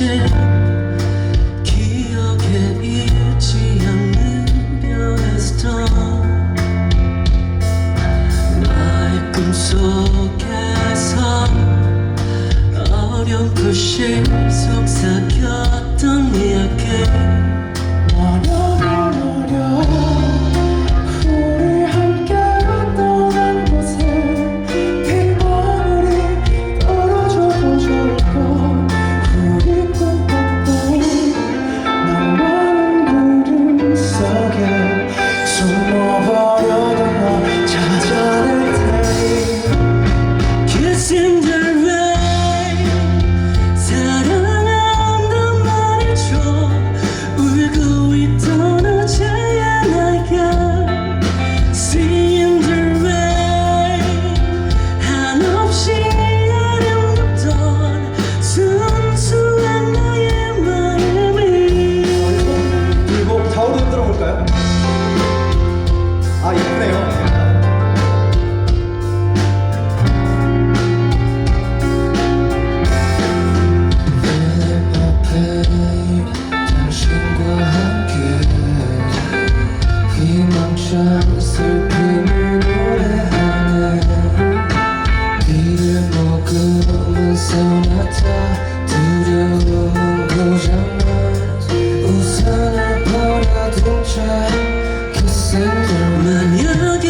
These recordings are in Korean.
기억에 잊지 않으려 했던 나의 꿈속에서 어렴풋이 속삭였던 이야기 혼자 슬픔을 하늘, 이름 모금은 써놨다. 두려운 고장난 우산을 버려둔 채 Kissing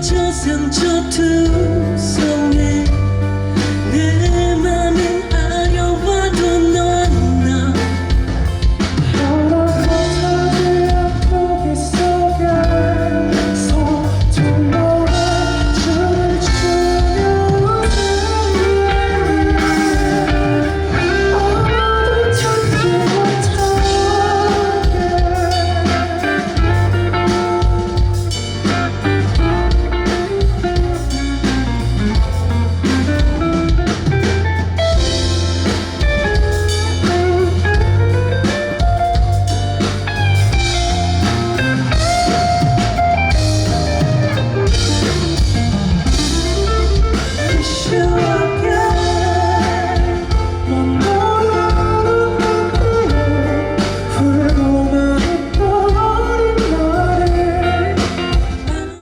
젖은 저투